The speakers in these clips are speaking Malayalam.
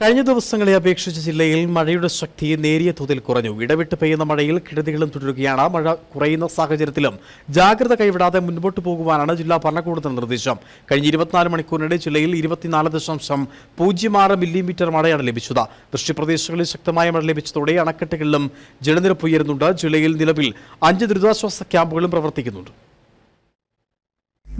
കഴിഞ്ഞ ദിവസങ്ങളെ അപേക്ഷിച്ച് ജില്ലയിൽ മഴയുടെ ശക്തി നേരിയ തോതിൽ കുറഞ്ഞു. ഇടവിട്ട് പെയ്യുന്ന മഴയിൽ കെടുതികളും തുടരുകയാണ്. മഴ കുറയുന്ന സാഹചര്യത്തിലും ജാഗ്രത കൈവിടാതെ മുൻപോട്ട് പോകുവാനാണ് ജില്ലാ ഭരണകൂടത്തിന് നിർദ്ദേശം. കഴിഞ്ഞ ഇരുപത്തിനാല് മണിക്കൂറിനിടെ ജില്ലയിൽ ഇരുപത്തിനാല് ദശാംശം പൂജ്യം ആറ് മില്ലിമീറ്റർ മഴയാണ് ലഭിച്ചത്. വൃഷ്ടിപ്രദേശങ്ങളിൽ ശക്തമായ മഴ ലഭിച്ചതോടെ അണക്കെട്ടുകളിലും ജലനിരപ്പ് ഉയരുന്നുണ്ട്. ജില്ലയിൽ നിലവിൽ അഞ്ച് ദുരിതാശ്വാസ ക്യാമ്പുകളും പ്രവർത്തിക്കുന്നുണ്ട്.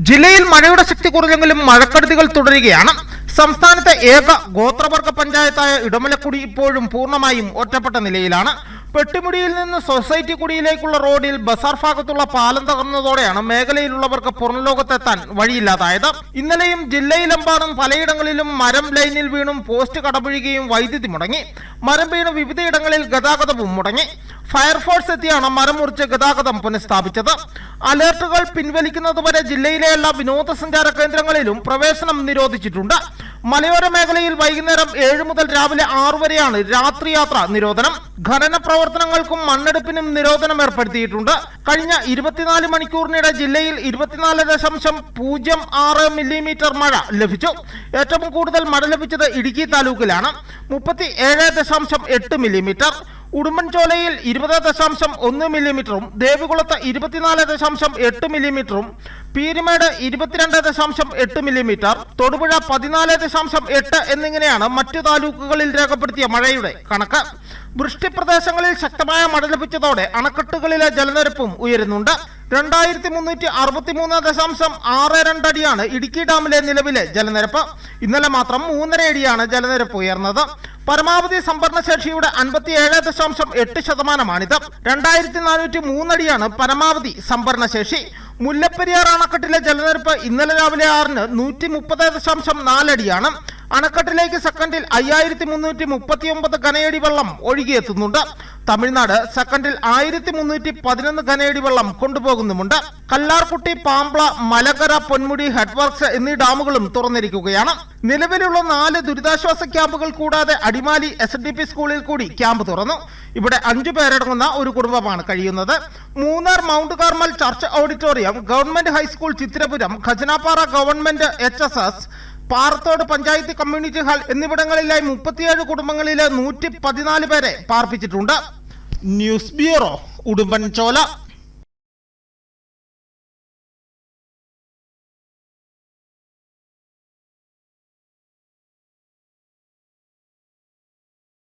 ജില്ലയിൽ മഴയുടെ ശക്തി കുറഞ്ഞെങ്കിലും മഴക്കെടുതികൾ തുടരുകയാണ്. സംസ്ഥാനത്തെ ഏക ഗോത്രവർഗ പഞ്ചായത്തായ ഇടമലക്കുടി ഇപ്പോഴും പൂർണമായും ഒറ്റപ്പെട്ട നിലയിലാണ്. പെട്ടിമുടിയിൽ നിന്ന് സൊസൈറ്റി കുടിയിലേക്കുള്ള റോഡിൽ ബസാർ ഭാഗത്തുള്ള പാലം തകർന്നതോടെയാണ് മേഖലയിലുള്ളവർക്ക് പുറം ലോകത്തെത്താൻ വഴിയില്ലാതായത്. ഇന്നലെയും ജില്ലയിലെമ്പാടും പലയിടങ്ങളിലും മരം ലൈനിൽ വീണും പോസ്റ്റ് കടപുഴുകയും വൈദ്യുതി മുടങ്ങി. മരം വീണ് വിവിധയിടങ്ങളിൽ ഗതാഗതവും മുടങ്ങി. ഫയർഫോഴ്സ് എത്തിയാണ് മരം മുറിച്ച് ഗതാഗതം പുനഃസ്ഥാപിച്ചത്. അലേർട്ടുകൾ പിൻവലിക്കുന്നതുവരെ ജില്ലയിലെ എല്ലാ വിനോദസഞ്ചാര കേന്ദ്രങ്ങളിലും പ്രവേശനം നിരോധിച്ചിട്ടുണ്ട്. മലയോര മേഖലയിൽ വൈകുന്നേരം ഏഴ് മുതൽ രാവിലെ ആറ് വരെയാണ് രാത്രിയാത്ര നിരോധനം. ഖനന പ്രവർത്തനങ്ങൾക്കും മണ്ണെടുപ്പിനും നിരോധനം ഏർപ്പെടുത്തിയിട്ടുണ്ട്. കഴിഞ്ഞ ഇരുപത്തിനാല് മണിക്കൂറിനിടെ ജില്ലയിൽ ഇരുപത്തിനാല് ദശാംശം പൂജ്യം ആറ് മില്ലിമീറ്റർ മഴ ലഭിച്ചു. ഏറ്റവും കൂടുതൽ മഴ ലഭിച്ചത് ഇടുക്കി താലൂക്കിലാണ്. മുപ്പത്തി ഏഴ് ദശാംശം എട്ട് മില്ലിമീറ്റർ. ഉടുമ്പൻചോലയിൽ ഇരുപത് ദശാംശം ഒന്ന് മില്ലിമീറ്ററും ദേവികുളത്ത് ഇരുപത്തിനാല് ദശാംശം എട്ട് മില്ലിമീറ്ററും പീരുമേട് ഇരുപത്തിരണ്ട് ദശാംശം എട്ട് മില്ലിമീറ്റർ തൊടുപുഴ പതിനാല് ദശാംശം എട്ട് എന്നിങ്ങനെയാണ് മറ്റു താലൂക്കുകളിൽ രേഖപ്പെടുത്തിയ മഴയുടെ കണക്ക്. വൃഷ്ടിപ്രദേശങ്ങളിൽ ശക്തമായ മഴ ലഭിച്ചതോടെ അണക്കെട്ടുകളിലെ ജലനിരപ്പും ഉയരുന്നുണ്ട്. രണ്ടായിരത്തി മുന്നൂറ്റി അറുപത്തി മൂന്ന് ദശാംശം ആറ് രണ്ടടിയാണ് ഇടുക്കി ഡാമിലെ നിലവിലെ ജലനിരപ്പ്. ഇന്നലെ മാത്രം മൂന്നര അടിയാണ് ജലനിരപ്പ് ഉയർന്നത്. പരമാവധി സംഭരണ ശേഷിയുടെ അൻപത്തിയേഴ് ദശാംശം എട്ട് ശതമാനമാണിത്. രണ്ടായിരത്തി നാനൂറ്റി മൂന്നടിയാണ് പരമാവധി സംഭരണ ശേഷി മുല്ലപ്പെരിയാർ അണക്കെട്ടിലെ ജലനിരപ്പ് ഇന്നലെ രാവിലെ ആറിന് നൂറ്റി മുപ്പത് ദശാംശം നാലടിയാണ് അണക്കെട്ടിലേക്ക് സെക്കൻഡിൽ അയ്യായിരത്തി മുന്നൂറ്റി മുപ്പത്തി ഒമ്പത് ഘനയടി വെള്ളം ഒഴുകിയെത്തുന്നുണ്ട്. തമിഴ്നാട് സെക്കൻഡിൽ ആയിരത്തി മുന്നൂറ്റി പതിനൊന്ന് ഘനയടി വെള്ളം കൊണ്ടുപോകുന്നുമുണ്ട്. കല്ലാർകുട്ടി പാമ്പ്ള മലകര പൊന്മുടി ഹെഡ്വർക്സ് എന്നീ ഡാമുകളും തുറന്നിരിക്കുകയാണ്. നിലവിലുള്ള നാല് ദുരിതാശ്വാസ ക്യാമ്പുകൾ കൂടാതെ അടിമാലി എസ് സ്കൂളിൽ കൂടി ക്യാമ്പ് തുറന്നു. ഇവിടെ അഞ്ചു പേരടങ്ങുന്ന ഒരു കുടുംബമാണ് കഴിയുന്നത്. Munnar Mount Carmel church auditorium government high school Chithirapuram Khajanapara government H S S Parathode panchayat community hall എന്നിവിടങ്ങളിലായി മുപ്പത്തിയേഴ് കുടുംബങ്ങളിലെ നൂറ്റി പതിനാല് പേരെ പാർപ്പിച്ചിട്ടുണ്ട്. News bureau Udumbanchola.